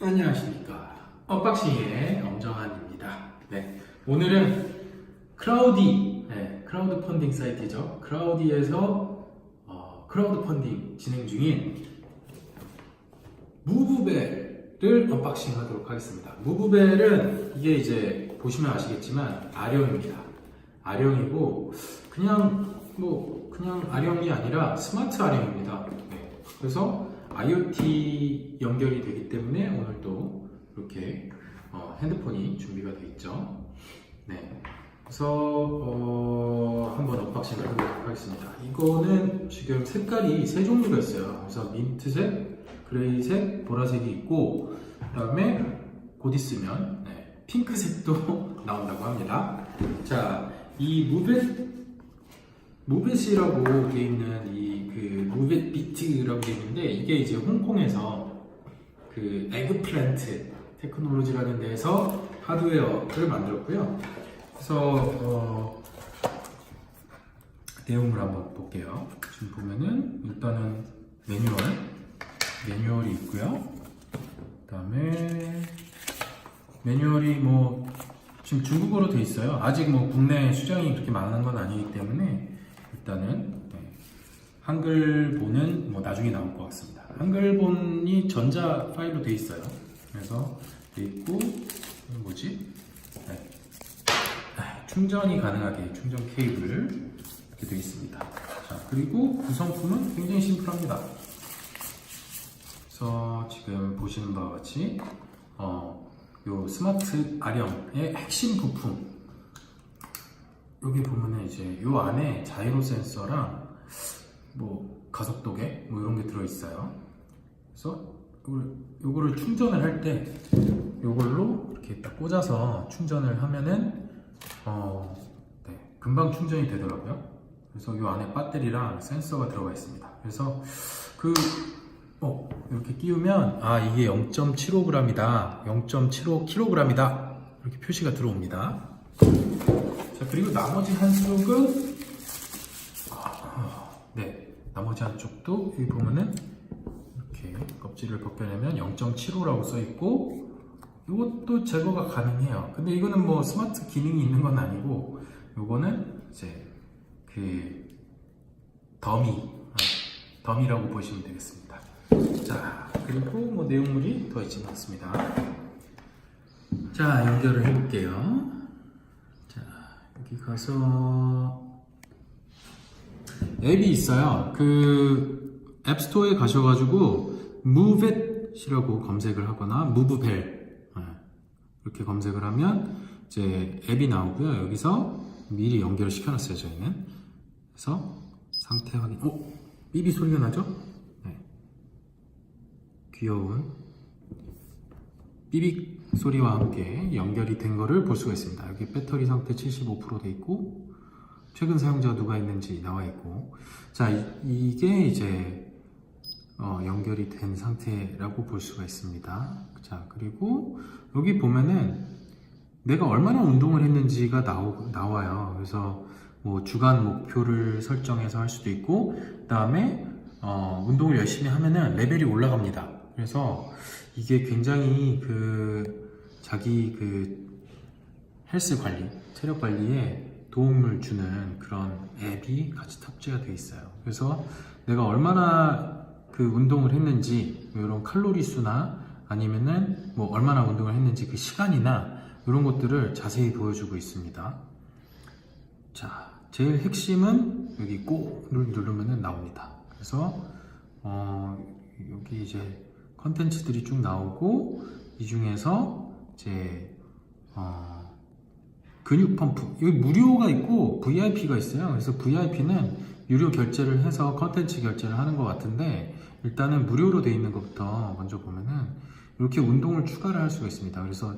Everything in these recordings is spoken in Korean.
안녕하십니까. 언박싱의 엄정한입니다. 네. 오늘은 크라우디, 네, 크라우드 펀딩 사이트죠. 크라우디에서 어, 크라우드 펀딩 진행 중인 무브벨을 언박싱 하도록 하겠습니다. 무브벨은 이게 이제 보시면 아시겠지만 아령입니다. 아령이고 그냥 뭐 그냥 아령이 아니라 스마트 아령입니다. 네. 그래서 IoT 연결이 되기 때문에 오늘 또 이렇게 어, 핸드폰이 준비가 되어 있죠. 네. 그래서 어, 한번 언박싱을 해보도록 하겠습니다. 이거는 지금 색깔이 세 종류가 있어요. 그래서 민트색, 그레이색, 보라색이 있고 그다음에 곧 있으면 네, 핑크색도 나온다고 합니다. 자, 이 무벳 무벳이라고 되어 있는 이 그 무벳 비트라고 되어 있는데 이게 이제 홍콩에서 그 에그플랜트 테크놀로지라는 데에서 하드웨어를 만들었고요. 그래서 어, 내용을 한번 볼게요. 지금 보면은 일단은 매뉴얼 매뉴얼이 있고요. 그다음에 매뉴얼이 뭐 지금 중국어로 돼 있어요. 아직 뭐 국내 수정이 그렇게 많은 건 아니기 때문에 일단은 네, 한글본은 뭐 나중에 나올 것 같습니다. 한글본이 전자 파일로 돼 있어요. 그래서 돼 있고 뭐지? 네. 아, 충전이 가능하게 충전 케이블 이렇게 되어 있습니다. 자 그리고 구성품은 굉장히 심플합니다. 그래서 지금 보시는 바와 같이 어, 요 스마트 아령의 핵심 부품 여기 보면은 이제 요 안에 자이로 센서랑 뭐 가속도계 뭐 이런 게 들어 있어요. 그래서 요걸, 요거를 충전을 할 때 요걸로 이렇게 딱 꽂아서 충전을 하면은 어, 네, 금방 충전이 되더라고요. 그래서 요 안에 배터리랑 센서가 들어가 있습니다. 그래서 그 어, 이렇게 끼우면 아 이게 0.75g이다, 0.75kg이다 이렇게 표시가 들어옵니다. 자 그리고 나머지 한쪽은 아, 네 나머지 한쪽도 여기 보면은 이렇게 껍질을 벗겨내면 0.75라고 써 있고 이것도 제거가 가능해요. 근데 이거는 뭐 스마트 기능이 있는 건 아니고 요거는 이제 그 더미 어, 더미라고 보시면 되겠습니다. 자 그리고 뭐 내용물이 더 있지는 않습니다. 자 연결을 해볼게요. 자 여기 가서 앱이 있어요. 그 앱스토어에 가셔가지고 무벳이라고 검색을 하거나 무브벨 네, 이렇게 검색을 하면 이제 앱이 나오고요. 여기서 미리 연결을 시켜놨어요. 저희는 그래서 상태 확인. 오 삐비 소리가 나죠? 네. 귀여운 삐빅 소리와 함께 연결이 된 거를 볼 수가 있습니다. 여기 배터리 상태 75%돼 있고 최근 사용자가 누가 있는지 나와 있고 자 이, 게 이제 어, 연결이 된 상태라고 볼 수가 있습니다. 자 그리고 여기 보면은 내가 얼마나 운동을 했는지가 나오, 나와요. 그래서 뭐 주간 목표를 설정해서 할 수도 있고 그 다음에 어, 운동을 열심히 하면은 레벨이 올라갑니다. 그래서 이게 굉장히 그 자기 그 헬스 관리, 체력 관리에 도움을 주는 그런 앱이 같이 탑재가 되어 있어요. 그래서 내가 얼마나 그 운동을 했는지 이런 칼로리 수나 아니면은 뭐 얼마나 운동을 했는지 그 시간이나 이런 것들을 자세히 보여주고 있습니다. 자, 제일 핵심은 여기 꼬를 누르면은 나옵니다. 그래서 어, 여기 이제 컨텐츠들이 쭉 나오고 이 중에서 이제 어, 근육 펌프 여기 무료가 있고 VIP가 있어요. 그래서 VIP는 유료 결제를 해서 컨텐츠 결제를 하는 것 같은데 일단은 무료로 되어 있는 것부터 먼저 보면은 이렇게 운동을 추가를 할 수가 있습니다. 그래서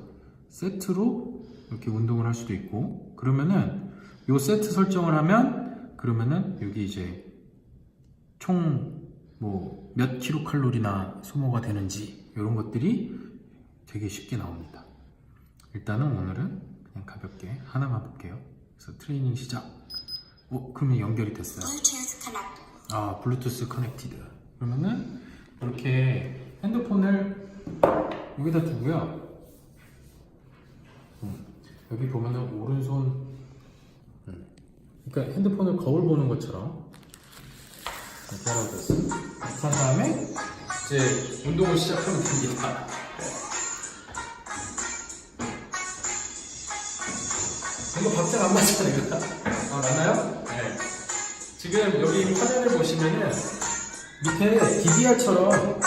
세트로 이렇게 운동을 할 수도 있고 그러면은 요 세트 설정을 하면 그러면은 여기 이제 총 뭐 몇 킬로 칼로리나 소모가 되는지 이런 것들이 되게 쉽게 나옵니다. 일단은 오늘은 그냥 가볍게 하나만 볼게요. 그래서 트레이닝 시작. 어, 그러면 연결이 됐어요. Bluetooth connected. 아, 블루투스 커넥티드. 그러면은 이렇게 핸드폰을 여기다 두고요. 음, 여기 보면은 오른손, 음, 그러니까 핸드폰을 거울 보는 것처럼 이렇게 하라고 됐어요. 한 다음에 이제 운동을 시작하면 됩니다. 이거 박자가 안 맞잖아요. 아, 맞나요? 네. 지금 여기 화면을 보시면은 밑에 DDR처럼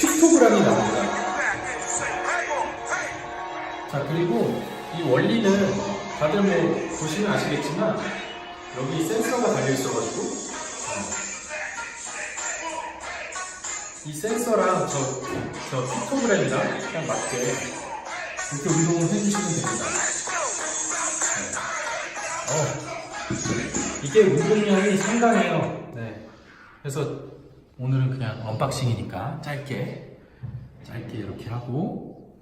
픽토그램이 나옵니다. 자, 그리고 이 원리는 다들 뭐 보시면 아시겠지만 여기 센서가 달려 있어가지고 이 센서랑 저, 저 픽토그램이랑 그냥 맞게 이렇게 운동을 해주시면 됩니다. 네. 어, 이게 운동량이 상당해요. 네. 그래서 오늘은 그냥 언박싱이니까 짧게 짧게 이렇게 하고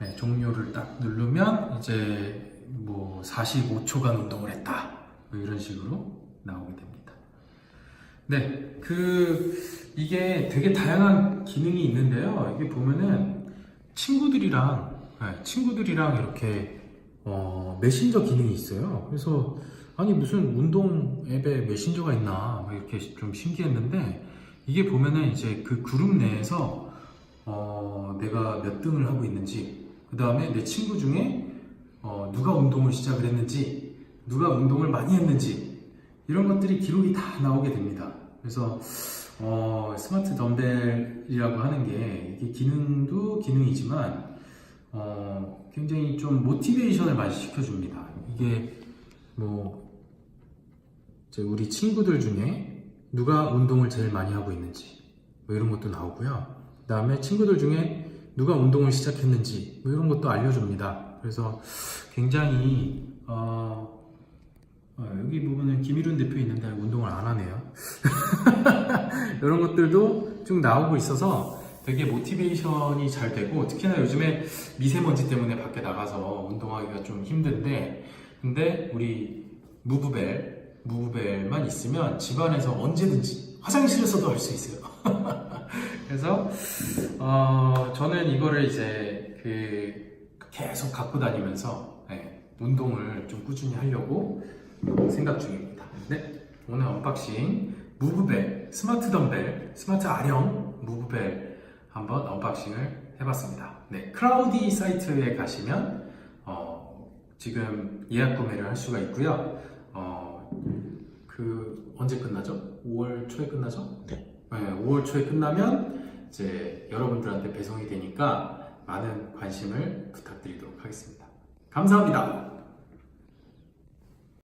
네, 종료를 딱 누르면 이제 뭐 45초간 운동을 했다 뭐 이런 식으로 나오게 됩니다. 네, 그 이게 되게 다양한 기능이 있는데요. 이게 보면은 친구들이랑 네, 친구들이랑 이렇게 어, 메신저 기능이 있어요. 그래서 아니 무슨 운동 앱에 메신저가 있나 막 이렇게 좀 신기했는데 이게 보면은 이제 그 그룹 내에서 어, 내가 몇 등을 하고 있는지 그 다음에 내 친구 중에 어, 누가 운동을 시작을 했는지 누가 운동을 많이 했는지 이런 것들이 기록이 다 나오게 됩니다. 그래서 어, 스마트 덤벨이라고 하는 게 이게 기능도 기능이지만 어, 굉장히 좀 모티베이션을 많이 시켜줍니다. 이게 뭐 우리 친구들 중에 누가 운동을 제일 많이 하고 있는지 뭐 이런 것도 나오고요. 그 다음에 친구들 중에 누가 운동을 시작했는지 뭐 이런 것도 알려줍니다. 그래서 굉장히 어, 어, 여기 부분은 김일훈 대표 있는데 운동을 안 하네요. 이런 것들도 쭉 나오고 있어서 되게 모티베이션이 잘 되고 특히나 요즘에 미세먼지 때문에 밖에 나가서 운동하기가 좀 힘든데 근데 우리 무브벨 무브벨만 있으면 집안에서 언제든지 화장실에서도 할 수 있어요. 그래서 어, 저는 이거를 이제 그 계속 갖고 다니면서 네, 운동을 좀 꾸준히 하려고 생각 중입니다. 네, 오늘 언박싱 무브벨 스마트 덤벨 스마트 아령 무브벨 한번 언박싱을 해봤습니다. 네, 크라우디 사이트에 가시면 어, 지금 예약 구매를 할 수가 있고요. 어, 그 언제 끝나죠? 5월 초에 끝나죠? 네. 5월 초에 끝나면 이제 여러분들한테 배송이 되니까 많은 관심을 부탁드리도록 하겠습니다. 감사합니다.